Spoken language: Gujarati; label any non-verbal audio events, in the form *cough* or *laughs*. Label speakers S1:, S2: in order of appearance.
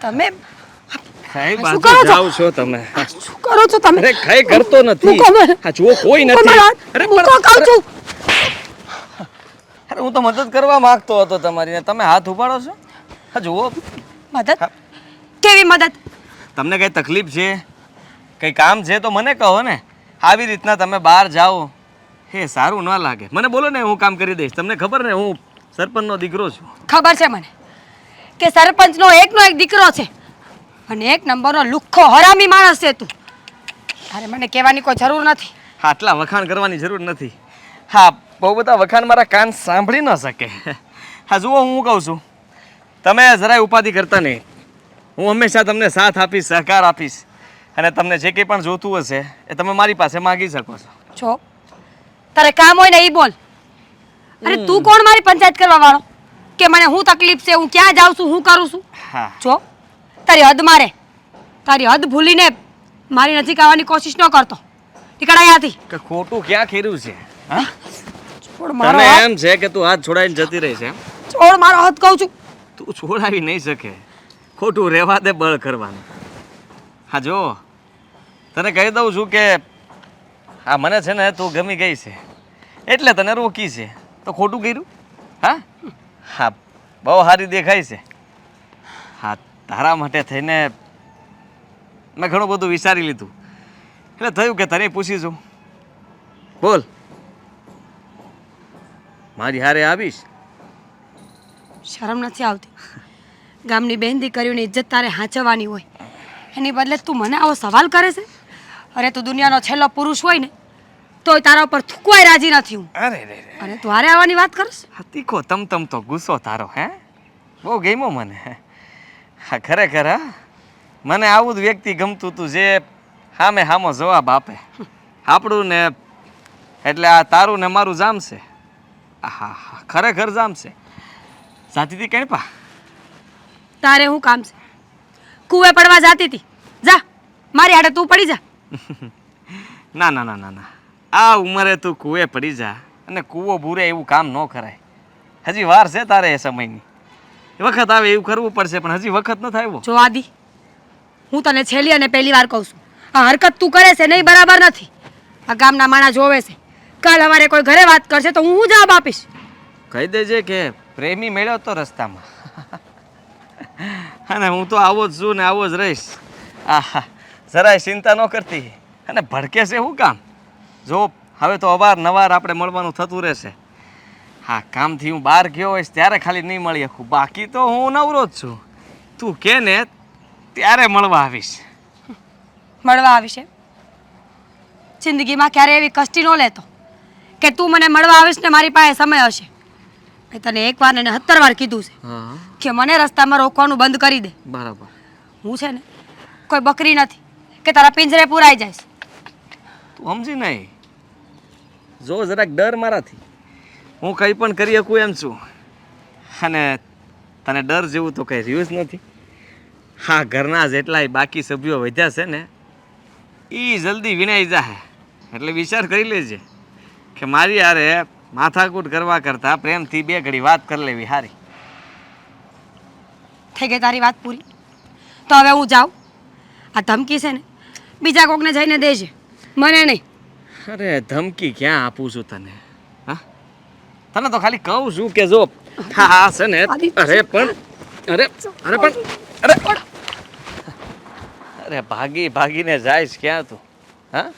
S1: તમે શું કરો છો?
S2: તમે?
S1: શું કરો છો તમે?
S2: અરે કઈ કરતો નથી. આ જુઓ કોઈ નથી. અરે પણ-
S1: કહું છું?
S2: અરે હું તો મદદ કરવા માંગતો હતો તમારી તમે હાથ ઉપાડો છો? હા જુઓ.
S1: મદદ? કેવી મદદ?
S2: તમને કઈ તકલીફ છે? કઈ કામ છે તો મને કહો ને. આવી રીતના તમે બહાર જાઓ. હે સારું ન લાગે. મને બોલો ને હું કામ કરી દઈશ. તમને ખબર ને હું સરપંચનો દીકરો છું.
S1: ખબર છે મને કે સરપંચનો એકનો એક દીકરો છે અને એક નંબરનો લુખ્ખો હરામી માણસ છે તું. તારે મને કહેવાની કોઈ જરૂર નથી.
S2: આટલા વખાણ કરવાની જરૂર નથી. હા બહુ બધા વખાણ મારા કાન સાંભળી ન શકે. હા જુઓ હું કહું છું. તમે જરાય ઉપાધિ કરતા નહીં. હું હંમેશા તમને સાથ આપીશ સહકાર આપીશ. અને તમને જે કંઈ પણ જોતું હશે એ તમે મારી પાસે માગી શકો છો.
S1: જો તારે કામ હોય ને એ બોલ. અરે તું કોણ મારી પંચાયત કરવા વાળો? કે મને હું તકલીફ છે હું ક્યાં જાઉં છું હું કરું છું? જો તારી હદ મારે. તારી હદ ભૂલીને મારી નજીક આવવાની કોશિશ ન કરતો. નીકળ અહીંયાથી
S2: કે ખોટું ક્યાં ખેર્યું છે હા?
S1: છોડ મારો
S2: તને એમ છે કે તું હાથ છોડાઈને જતી રહી છે
S1: છોડ મારો હાથ કહું છું.
S2: તું છોડાવી નહીં શકે. ખોટું રહેવા દે બળ કરવાનું. હા જો. તને કહી દઉં છું કે આ મને છે ને તું ગમી ગઈ છે. એટલે તને રોકી છે. તો ખોટું કર્યું? હા? હા, બહુ સારી દેખાય છે. હા, તારા માટે થઈને મેં ઘણું બધું વિચારી લીધું. એટલે થયું કે તને પૂછી છું બોલ. મારી હારે આવીશ?
S1: શરમ નથી આવતી. ગામની બહેન દીકરીઓની ઇજ્જત તારે હાંચવવાની હોય. એની બદલે તું મને આવો સવાલ કરે છે? અરે, તું દુનિયાનો છેલ્લો પુરુષ હોય ને તોય તારા ઉપર થૂકવાય રાજી નથી હું
S2: અરે રે રે
S1: અરે. તું હારે આવવાની વાત કરશ
S2: હા તીખો તમ તમ તો ગુસ્સો તારો હે? બહુ ગમ્યો મને. હા ખરેખર હા? મને આવું જ વ્યક્તિ ગમતું તું જે હામે હામો જવાબ આપે. આપણું ને એટલે આ તારું ને મારું જામશે હા હા ખરેખર જામશે સાચીથી કઈ પા
S1: તારે શું કામ છે? કૂવે પડવા જાતી હતી જા મારી હાડે તું પડી જા. *laughs*
S2: ના ના ના ના ના. આ ઉંમરે તું કૂએ પડી જા અને કૂવો ભૂરે એવું કામ ન કરાય. હજી વાર છે તારે એ સમયની. વખત આવે એવું કરવું પડશે પણ હજી વખત ન થાય
S1: જો આદિ હું તને છેલ્લી અને પહેલી વાર કહું છું આ હરકત તું કરે છે નહીં બરાબર નથી. આ ગામના માણા જોવે છે. કાલ અમારે કોઈ ઘરે વાત કરશે તો હું જવાબ આપીશ.
S2: કહી દેજે કે પ્રેમી મેળ્યો તો રસ્તામાં. અને હું તો આવો જ છું ને આવો જ રહીશ. આહા જરાય ચિંતા ન કરતી. અને ભડકે છે શું કામ? જો હવે તો અવારનવાર આપણે મળવાનું થતું રહેશે. હા કામથી હું બહાર ગયો હોઈશ ત્યારે ખાલી નહીં મળી શકું. બાકી તો હું નવરો જ છું. તું કે ને ત્યારે મળવા આવીશ.
S1: મળવા આવીશ જિંદગીમાં ક્યારે એવી કષ્ટી ન લેતો કે તું મને મળવા આવીશ ને મારી પાસે સમય હશે. મેં તને એક વાર ને સત્તર વાર કીધું છે કે મને રસ્તામાં રોકવાનું બંધ કરી દે.
S2: બરાબર.
S1: હું છે ને કોઈ બકરી નથી કે તારા પિંજરે પુરાઈ જઈશ
S2: તું સમજી નહીં. જો જરાક ડર મારાથી. હું કંઈ પણ કરી શકું એમ છું. અને તને ડર જેવું તો કંઈ રહ્યું જ નથી. હા, ઘરના જેટલાય બાકી સભ્યો વધ્યા છે ને એ જલ્દી વિનાઈ જાહે. એટલે વિચાર કરી લેજે કે મારી હારે માથાકૂટ કરવા કરતાં પ્રેમથી બે ઘડી વાત કરી લેવી હારી.
S1: થઈ ગઈ તારી વાત પૂરી. તો હવે હું જાઉં. આ ધમકી છે ને, બીજા કોકને જઈને દેજે. મને નહીં.
S2: અરે ધમકી ક્યાં આપું છું તને? હા? તને તો ખાલી કહું છું કે જો હા છે ને અરે પણ અરે અરે પણ અરે અરે ભાગી ભાગીને જાઈશ ક્યાં તું? હા?